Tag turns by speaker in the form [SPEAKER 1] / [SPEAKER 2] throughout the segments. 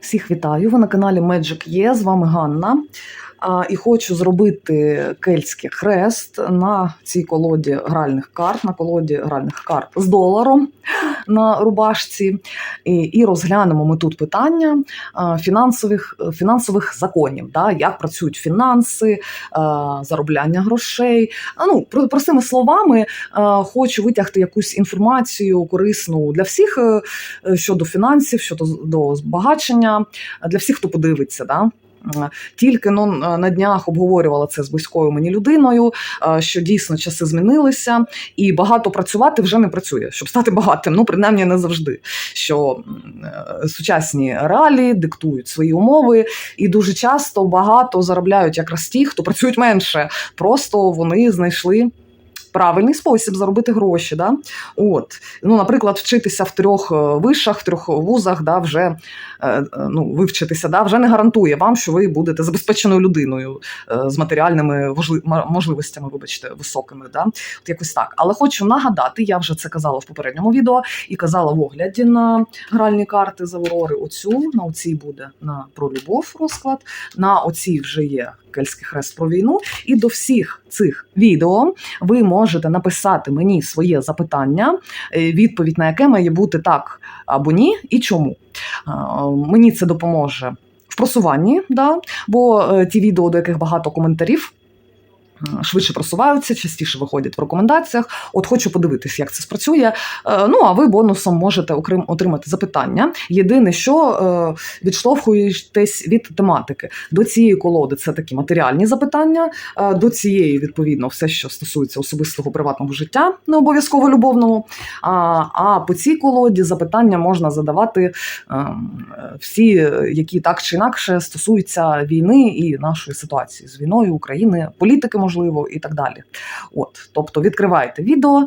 [SPEAKER 1] Всіх вітаю! Ви на каналі Magic Є. З вами Ганна. І хочу зробити кельтський хрест на цій колоді гральних карт, на колоді гральних карт з доларом на рубашці. І, і розглянемо ми тут питання фінансових, фінансових законів, да, як працюють фінанси, заробляння грошей. А, Ну, про- простими словами, хочу витягти якусь інформацію корисну для всіх е, щодо фінансів, щодо до збагачення, для всіх, хто подивиться. Да? Е, Тільки ну, на днях обговорювала це з близькою мені людиною, е, що дійсно часи змінилися, і багато працювати вже не працює, щоб стати багатим. Ну, принаймні, не завжди. Що е, сучасні реалії диктують свої умови, і дуже часто багато заробляють якраз ті, хто працюють менше. Просто вони знайшли. Правильний спосіб заробити гроші, да? От ну, наприклад, вчитися в трьох е, вишах, трьох вузах, да, вже е, е, ну, вивчитися, да, вже не гарантує вам, що ви будете забезпеченою людиною з матеріальними можливостями, вибачте, високими. Да? От якось так. Але хочу нагадати, я вже це казала в попередньому відео і казала в огляді на гральні карти з Аврори. Оцю на оцій буде на про любов розклад, на оцій вже є кельтський хрест про війну. І до всіх цих відео ви можете написати мені своє запитання, е, відповідь на яке має бути так або ні, і чому. Е, Мені це допоможе в просуванні, да? бо е, ті відео, до яких багато коментарів. Е, Швидше просуваються, частіше виходять в рекомендаціях. От хочу подивитись, як це спрацює. Е, Ну а ви бонусом можете отримати запитання. Єдине, що е, відштовхуєтесь від тематики. До цієї колоди це такі матеріальні запитання, до цієї, відповідно, все, що стосується особистого приватного життя, не обов'язково любовного. А, а по цій колоді запитання можна задавати ем, всі, які так чи інакше стосуються війни і нашої ситуації з війною України, політики, можливо, і так далі. От, тобто, відкривайте відео, е,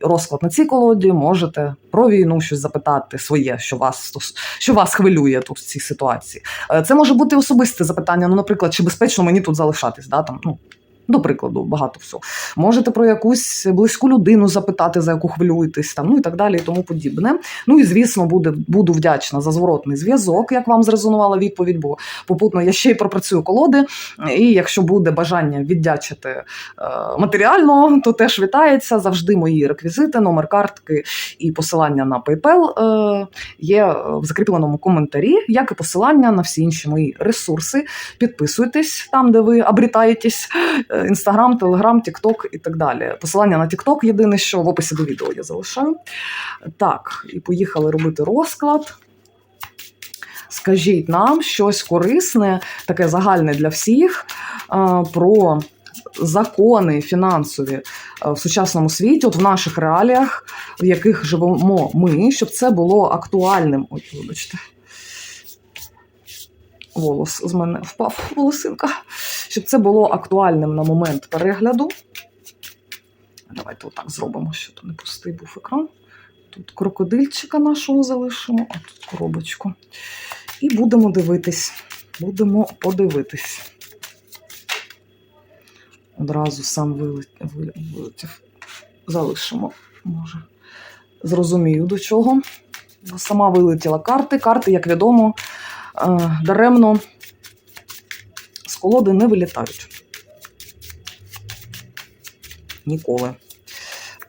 [SPEAKER 1] розклад на цій колоді, можете про війну щось запитати своє, що вас що вас хвилює тут в цій ситуації. Е, Це може бути особисте запитання. Ну, наприклад, чи безпечно мені тут залишатись? Да, там, ну, до прикладу, багато всього. Можете про якусь близьку людину запитати, за яку хвилюєтесь, там, ну і так далі, і тому подібне. Ну і звісно, буде, буду вдячна за зворотний зв'язок, як вам зрезонувала відповідь, бо попутно я ще й пропрацюю колоди. І якщо буде бажання віддячити е, матеріально, то теж вітається. Завжди мої реквізити, номер картки і посилання на PayPal е, є в закріпленому коментарі, як і посилання на всі інші мої ресурси. Підписуйтесь там, де ви обрітаєтесь. Інстаграм, Телеграм, Тікток і так далі. Посилання на Тікток єдине, що в описі до відео я залишаю. Так, і поїхали робити розклад. Скажіть нам щось корисне, таке загальне для всіх, про закони фінансові в сучасному світі, от в наших реаліях, в яких живемо ми, щоб це було актуальним. Ой, вибачте. Волос з мене впав волосинка, щоб це було актуальним на момент перегляду. Давайте отак зробимо, щоб не пустий був екран. Тут крокодильчика нашого залишимо, а тут коробочку. І будемо дивитись. Будемо подивитись. Одразу сам вилет- вилет- вилетів. Залишимо, може. Зрозумію до чого. Сама вилетіла карти. Карти, як відомо, е, даремно колоди не вилітають. Ніколи.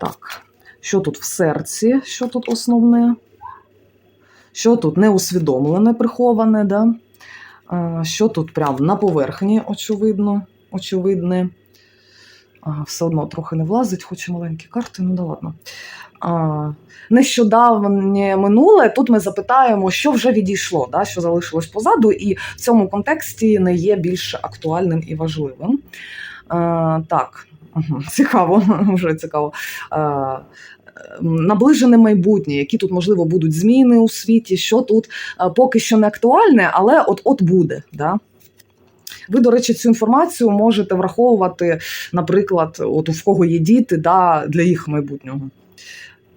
[SPEAKER 1] Так, що тут в серці? Що тут основне? Що тут неусвідомлене, приховане, да? Що тут прям на поверхні, очевидно, очевидне. Все одно трохи не влазить, хоч і маленькі карти, ну да ладно. Нещодавнє минуле. Тут ми запитаємо, що вже відійшло, да, що залишилось позаду, і в цьому контексті не є більш актуальним і важливим. А, так, цікаво, вже цікаво. А, Наближене майбутнє, які тут можливо будуть зміни у світі, що тут поки що не актуальне, але от-от буде. Да? Ви, до речі, цю інформацію можете враховувати, наприклад, от у в кого є діти, да, для їх майбутнього.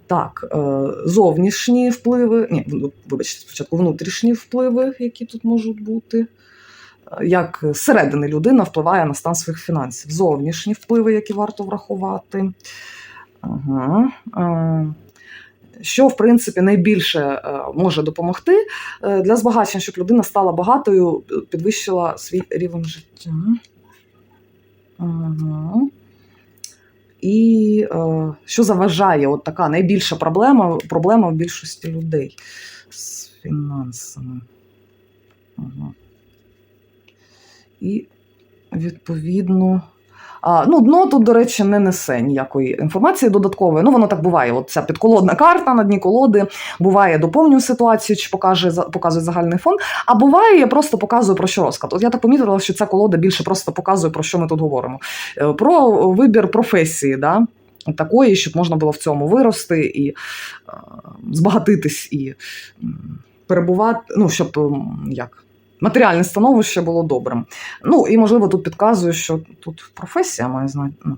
[SPEAKER 1] Так, е, зовнішні впливи, ні, ну, вибачте, спочатку внутрішні впливи, які тут можуть бути. Е, Як зсередини людина впливає на стан своїх фінансів. Зовнішні впливи, які варто врахувати. Ага. Е, що в принципі найбільше може допомогти для збагачення, щоб людина стала багатою, підвищила свій рівень життя. Угу. І е, що заважає от така найбільша проблема, проблема в більшості людей з фінансами. Угу. І відповідно. Ну, дно тут, до речі, не несе ніякої інформації додаткової. Ну, воно так буває. От ця підколодна карта на дні колоди буває доповнює ситуацію, чи покаже, показує загальний фон. А буває, я просто показую про що розклад. От я так помітила, що ця колода більше просто показує, про що ми тут говоримо. Е, Про вибір професії, да? такої, щоб можна було в цьому вирости і е, збагатитись, і перебувати, ну, щоб як. Матеріальне становище було добрим. Ну, і, можливо, тут підказує, що тут професія має знати. Ну,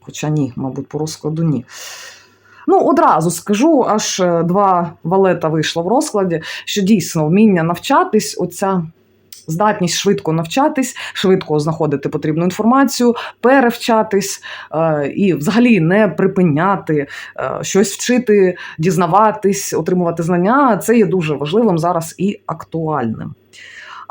[SPEAKER 1] хоча ні, мабуть, по розкладу ні. Ну, одразу скажу, аж е, два валета вийшло в розкладі, що дійсно вміння навчатись, оця здатність швидко навчатись, швидко знаходити потрібну інформацію, перевчатись е, і взагалі не припиняти е, щось вчити, дізнаватись, отримувати знання. Це є дуже важливим зараз і актуальним.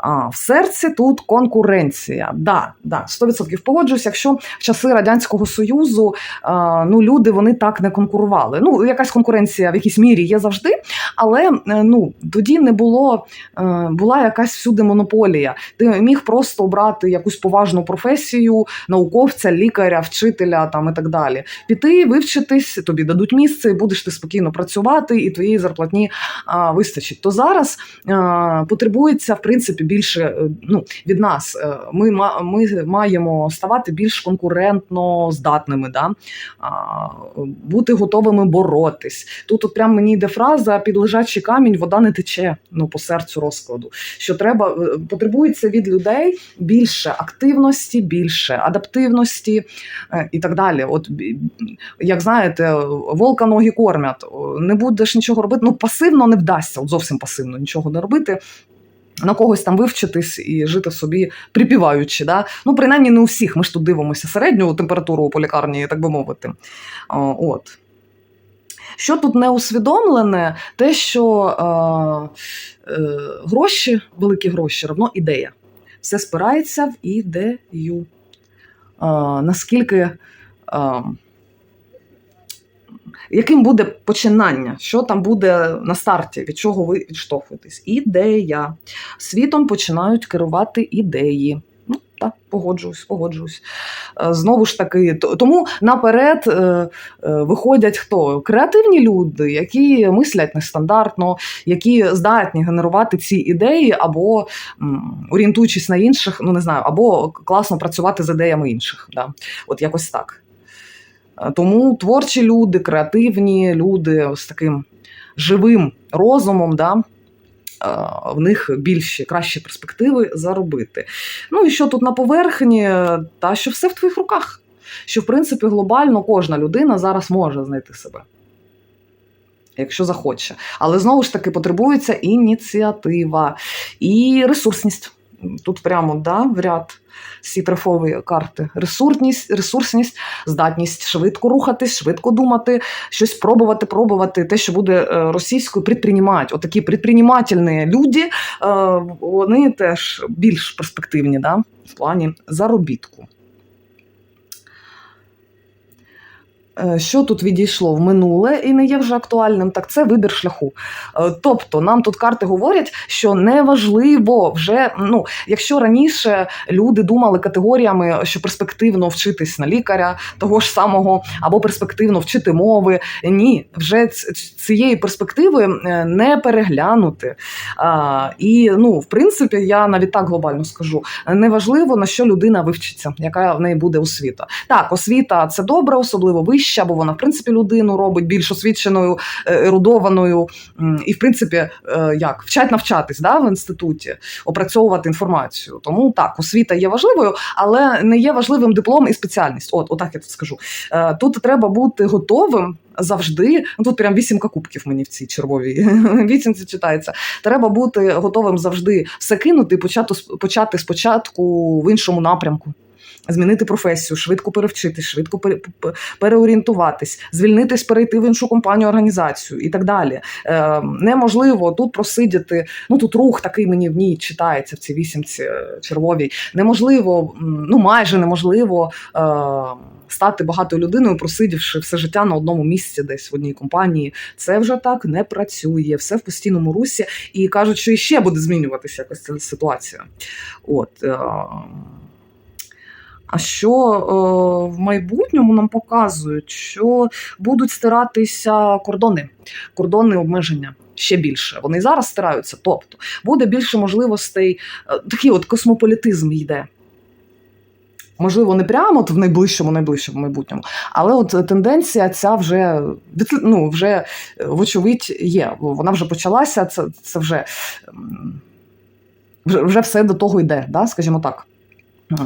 [SPEAKER 1] А в серці тут конкуренція. Да, да, 100% погоджуюсь. Якщо в часи радянського союзу а, ну люди вони так не конкурували. Ну якась конкуренція в якійсь мірі є завжди, але е, ну тоді не було е, була якась всюди монополія. Ти міг просто обрати якусь поважну професію, науковця, лікаря, вчителя там і так далі. Піти, вивчитись, тобі дадуть місце, і будеш ти спокійно працювати, і твоєї зарплатні а, вистачить. То зараз а, потребується в принципі більше е, ну, від нас. Е, Ми, ми маємо ставати більш конкурентно здатними, да? бути готовими боротись. Тут от прям мені йде фраза під лежачий камінь вода не тече ну, по серцю розкладу. Що треба е, потребується від людей більше активності, більше адаптивності і так далі. От як знаєте, волка ноги кормять. Не будеш нічого робити. Ну пасивно не вдасться, от зовсім пасивно нічого не робити. На когось там вивчитись і жити собі припіваючи. Да? Ну, принаймні, не у всіх. Ми ж тут дивимося середню температуру по лікарні, так би мовити. От. Що тут не усвідомлене, те, що е, е, гроші, великі гроші, равно ідея. Все спирається в ідею. Е, наскільки. Е, яким буде починання, що там буде на старті, від чого ви відштовхуєтесь? Ідея. Світом починають керувати ідеї. Ну, так, погоджуюсь, погоджуюсь. Е, Знову ж таки, тому наперед е, е, виходять хто? Креативні люди, які мислять нестандартно, які здатні генерувати ці ідеї, або орієнтуючись на інших, ну не знаю, або класно працювати з ідеями інших. Да? От якось так. Е, Тому творчі люди, креативні люди з таким живим розумом, да, е, в них більші, кращі перспективи заробити. Ну і що тут на поверхні, та що все в твоїх руках. Що, в принципі, глобально кожна людина зараз може знайти себе. Якщо захоче. Але знову ж таки потребується ініціатива і ресурсність. Тут прямо да, в ряд всі трефові карти. Ресурсність, ресурсність, здатність швидко рухатись, швидко думати, щось пробувати, пробувати. Те, що буде е, російською, предпринімати. Отакі предпринімательні люди, е, вони теж більш перспективні да, в плані заробітку. Е, Що тут відійшло в минуле і не є вже актуальним, так це вибір шляху. Е, Тобто нам тут карти говорять, що неважливо вже, ну, якщо раніше люди думали категоріями, що перспективно вчитись на лікаря того ж самого, або перспективно вчити мови. Ні, вже цієї перспективи е, не переглянути. І ну, в принципі, я навіть так глобально скажу: неважливо на що людина вивчиться, яка в неї буде освіта. Так, освіта це добре, особливо вища, бо вона в принципі людину робить більш освіченою, е, ерудованою, і в принципі, е, як вчать навчатись да, в інституті, опрацьовувати інформацію. Тому так, освіта є важливою, але не є важливим диплом і спеціальність. От, отак я тут скажу. Е, Тут треба бути готовим. Завжди, ну тут прям вісімка кубків мені в цій червовій вісімці читається. Треба бути готовим завжди все кинути почати, почати спочатку в іншому напрямку. Змінити професію, швидко перевчитись, швидко пере- переорієнтуватись, звільнитись, перейти в іншу компанію, організацію і так далі. Е, неможливо тут просидіти. Ну тут рух такий мені в ній читається в цій вісімці е, червовій. Неможливо, ну майже неможливо. Е, Стати багатою людиною, просидівши все життя на одному місці, десь в одній компанії, це вже так не працює. Все в постійному русі, і кажуть, що іще буде змінюватися якось ця ситуація. От е, а що е, в майбутньому нам показують, що будуть стиратися кордони, кордонні обмеження. Ще більше вони зараз стираються. Тобто буде більше можливостей. е, Такий от космополітизм йде. Можливо, не прямо от в найближчому, найближчому майбутньому, але от тенденція ця вже ну, вже е, вочевидь є. Вона вже почалася. Це, це вже, вже все до того йде, да, скажімо так.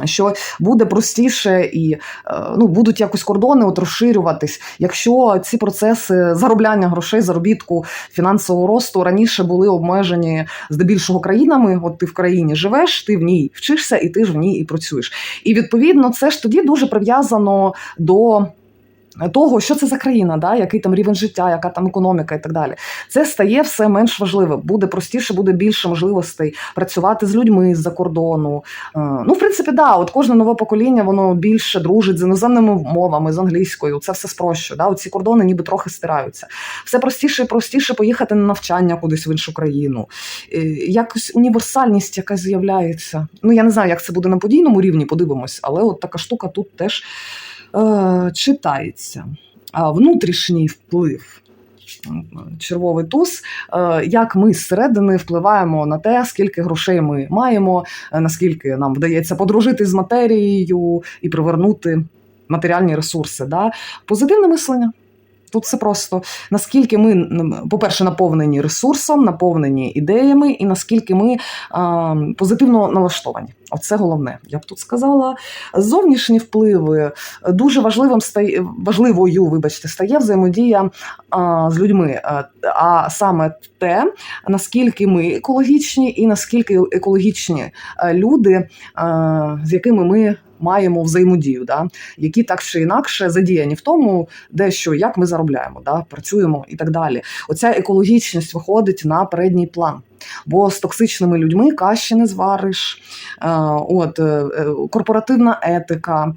[SPEAKER 1] Що буде простіше і е, ну, будуть якось кордони от розширюватись, якщо ці процеси заробляння грошей, заробітку фінансового росту раніше були обмежені здебільшого країнами. От ти в країні живеш, ти в ній вчишся, і ти ж в ній і працюєш. І відповідно, це ж тоді дуже прив'язано до. Того, що це за країна, да? який там рівень життя, яка там економіка і так далі. Це стає все менш важливим. Буде простіше, буде більше можливостей працювати з людьми з-за кордону. Е, Ну, в принципі, да, от кожне нове покоління воно більше дружить з іноземними мовами, з англійською. Це все спрощує. Да? Ці кордони ніби трохи стираються. Все простіше і простіше поїхати на навчання кудись в іншу країну. Е, Якось універсальність, яка з'являється. Ну, я не знаю, як це буде на подійному рівні, подивимось, але от така штука тут теж читається. Внутрішній вплив. Червовий туз, е, як ми зсередини впливаємо на те, скільки грошей ми маємо, е, наскільки нам вдається подружити з матерією і привернути матеріальні ресурси. Да? Позитивне мислення. Тут все просто наскільки ми, по-перше, наповнені ресурсом, наповнені ідеями, і наскільки ми а, позитивно налаштовані. Оце головне, я б тут сказала. Зовнішні впливи дуже важливим стає важливою, вибачте, стає взаємодія а, з людьми. А, саме те, наскільки ми екологічні, і наскільки екологічні люди, а, з якими ми. Маємо взаємодію, да, які так чи інакше задіяні в тому, де що, як ми заробляємо, да, працюємо і так далі. Оця екологічність виходить на передній план. Бо з токсичними людьми каші не звариш. Е, От, е, е, корпоративна етика,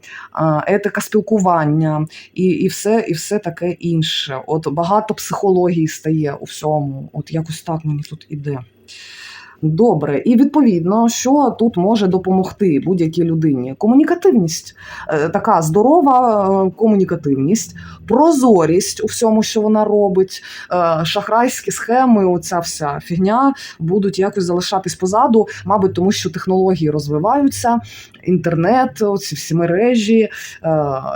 [SPEAKER 1] етика спілкування і, і, все, і все таке інше. От багато психології стає у всьому. От якось так мені тут іде. Добре, і відповідно, що тут може допомогти будь-якій людині? Комунікативність, Е, така здорова е, комунікативність, прозорість у всьому, що вона робить, е, шахрайські схеми, оця вся фігня будуть якось залишатись позаду, мабуть, тому що технології розвиваються, інтернет, оці всі мережі,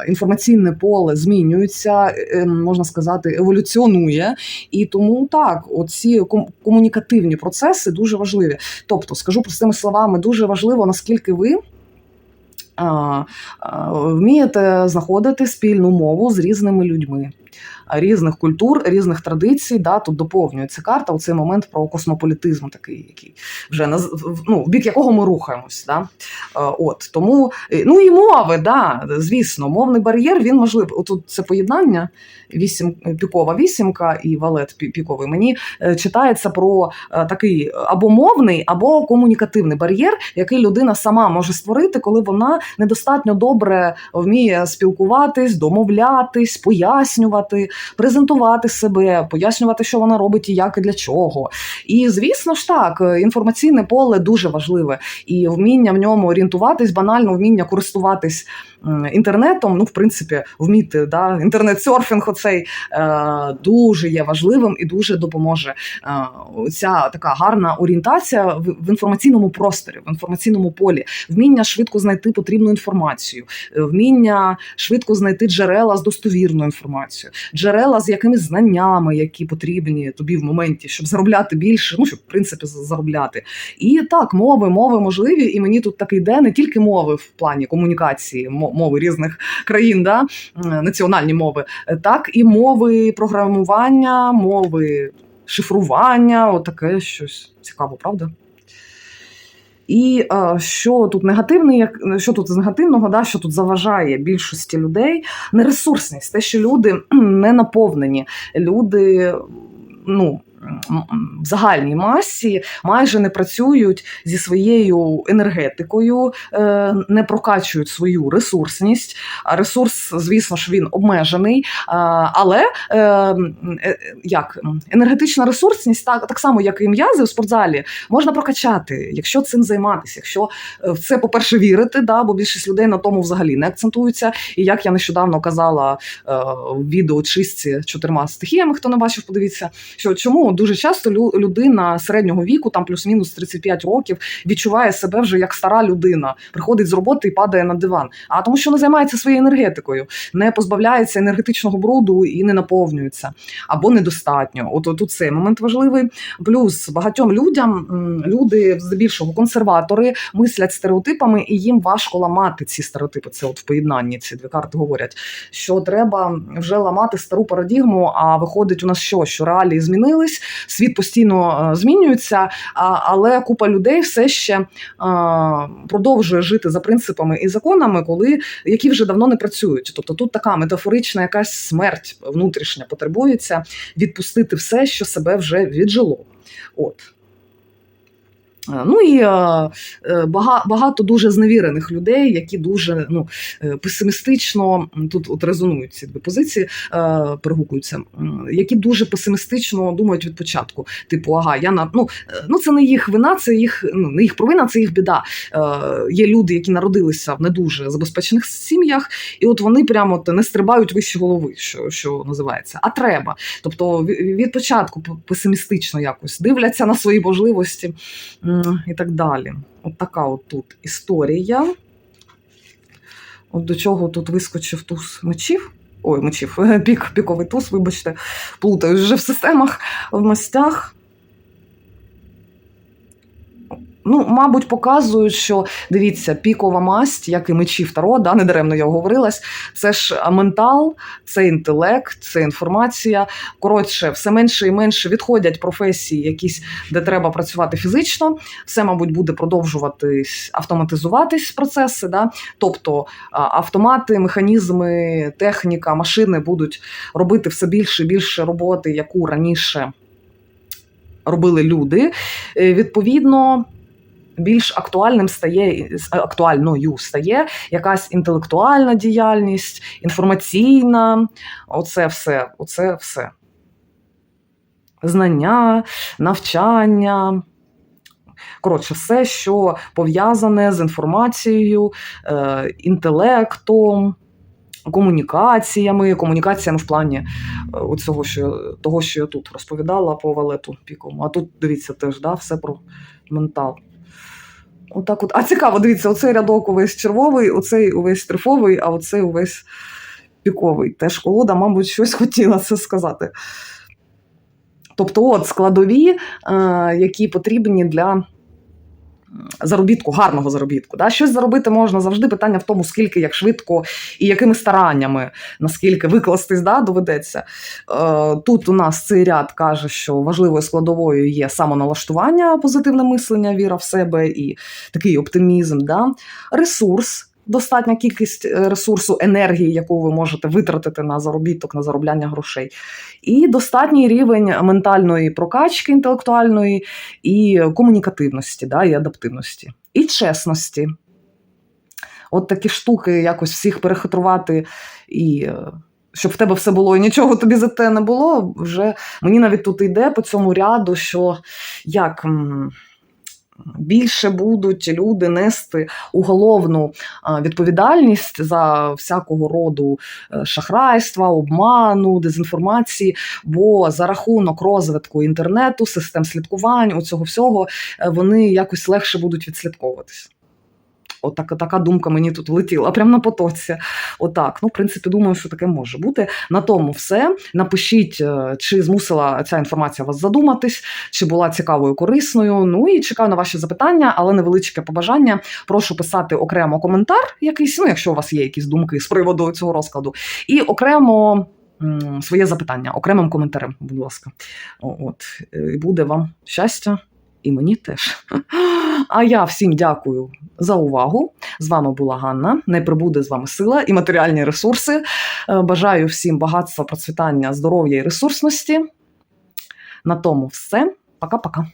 [SPEAKER 1] інформаційне поле змінюється, можна сказати, еволюціонує. І тому так, оці комунікативні процеси дуже важливі. Тобто, скажу простими словами, дуже важливо, наскільки ви. Вмієте знаходити спільну мову з різними людьми, різних культур, різних традицій. Да, тут доповнюється карта у цей момент про космополітизм, такий, який вже наз- ну, в бік якого ми рухаємось. Да? От тому, е, ну і мови, да, звісно, мовний бар'єр він можливий. Отут це поєднання вісім пікова вісімка і валет піковий. Мені е, читається про е, такий або мовний, або комунікативний бар'єр, який людина сама може створити, коли вона недостатньо добре вміє спілкуватись, домовлятись, пояснювати, презентувати себе, пояснювати, що вона робить і як і для чого. І звісно ж так, е, інформаційне поле дуже важливе, і вміння в ньому орієнтуватись, банально вміння користуватись інтернетом. Ну, в принципі, вміти да, інтернет-серфінг оцей е, дуже є важливим і дуже допоможе. Е, ця така гарна орієнтація в, інформаційному просторі, в інформаційному полі, вміння швидко знайти потрібну інформацію, вміння швидко знайти джерела з достовірною інформацією, джерела з якимись знаннями, які потрібні тобі в моменті, щоб заробляти більше, ну щоб в принципі заробляти. І так, мови, мови можливі, і мені тут таки йде не тільки мови в плані комунікації, мови різних країн, да, національні мови, так і мови програмування, мови шифрування, отаке щось цікаво, правда? І що тут негативне, що тут з негативного, да, що тут заважає більшості людей, нересурсність, те, що люди не наповнені, люди ну. В загальній масі майже не працюють зі своєю енергетикою, е, не прокачують свою ресурсність. А ресурс, звісно ж, він обмежений. Але е, е, як енергетична ресурсність, так, так само, як і м'язи в спортзалі, можна прокачати, якщо цим займатися, якщо в це, по-перше, вірити, да, бо більшість людей на тому взагалі не акцентуються. І як я нещодавно казала в відео чистці чотирма стихіями, хто не бачив, подивіться, що чому дуже часто лю- людина середнього віку, там плюс-мінус 35 років, відчуває себе вже як стара людина, приходить з роботи і падає на диван. А тому, що не займається своєю енергетикою, не позбавляється енергетичного бруду і не наповнюється або недостатньо. От тут цей момент важливий. Плюс багатьом людям люди здебільшого консерватори мислять стереотипами, і їм важко ламати ці стереотипи. Це от в поєднанні ці дві карти говорять, що треба вже ламати стару парадігму. А виходить у нас що? Що реалії змінились, світ постійно е, змінюється, але купа людей все ще продовжує жити за принципами і законами, коли які вже давно не працюють. Тобто тут така метафорична якась смерть внутрішня потребується відпустити все, що себе вже віджило. От. Е, Ну і е, е, бага- багато дуже зневірених людей, які дуже ну, песимістично тут от резонують ці дві позиції, перегукуються, які дуже песимістично думають від початку. Типу, ага, я на ну, ну це не їх вина, це їх ну не їх провина, це їх біда. Є люди, які народилися в не дуже забезпечених сім'ях, і от вони прямо не стрибають вище голови, що, що називається. А треба. Тобто від початку песимістично якось дивляться на свої можливості і так далі. От така от тут історія. От до чого тут вискочив туз мечів. Ой, мечів, пік, піковий туз, вибачте, плутаю вже в системах, в мастях. Ну, мабуть, показують, що дивіться, пікова масть, як і мечі Таро, да, недаремно я оговорилась, це ж ментал, це інтелект, це інформація. Коротше, все менше і менше відходять професії, якісь, де треба працювати фізично. Все, мабуть, буде продовжуватись, автоматизуватись процеси. Да? Тобто автомати, механізми, техніка, машини будуть робити все більше і більше роботи, яку раніше робили люди. Е, Відповідно. Більш актуальним стає актуальною стає якась інтелектуальна діяльність, інформаційна, оце все, оце все. Знання, навчання. Коротше, все, що пов'язане з інформацією, е, інтелектом, комунікаціями, комунікаціями в плані е, оцього, що, того, що я тут розповідала по валету піковому. А тут дивіться теж, да, все про ментал. Отак от. А цікаво, дивіться, оцей рядок увесь червовий, оцей увесь штрифовий, а оцей увесь піковий. Теж колода, мабуть, щось хотіла це сказати. Тобто, от складові, е, які потрібні для заробітку, гарного заробітку. Да? Щось заробити можна завжди питання в тому, скільки, як швидко і якими стараннями, наскільки викластись да, доведеться. Е, Тут у нас цей ряд каже, що важливою складовою є самоналаштування, позитивне мислення, віра в себе і такий оптимізм. Да? Ресурс. Достатня кількість е, ресурсу енергії, яку ви можете витратити на заробіток, на заробляння грошей, і достатній рівень ментальної прокачки інтелектуальної і комунікативності, да, і адаптивності, і чесності. От такі штуки якось всіх перехитрувати і. е, Щоб в тебе все було і нічого тобі за те не було. Вже мені навіть тут йде по цьому ряду, що як більше будуть люди нести уголовну відповідальність за всякого роду е, шахрайства, обману, дезінформації. Бо за рахунок розвитку інтернету, систем слідкувань, у цього всього, е, вони якось легше будуть відслідковуватись. От така, думка мені тут влетіла, прямо на потоці. Отак. Ну, в принципі, думаю, що таке може бути. На тому все. Напишіть, е, чи змусила ця інформація вас задуматись, чи була цікавою, корисною. Ну і чекаю на ваші запитання, але невеличке побажання. Прошу писати окремо коментар, якийсь, ну, якщо у вас є якісь думки з приводу цього розкладу, і окремо. Своє запитання окремим коментарем, будь ласка. От, Е, і буде вам щастя, і мені теж. А я всім дякую за увагу. З вами була Ганна. Не прибуде з вами сила і матеріальні ресурси. Е, Бажаю всім багатства, процвітання, здоров'я і ресурсності. На тому все. Пока-пока.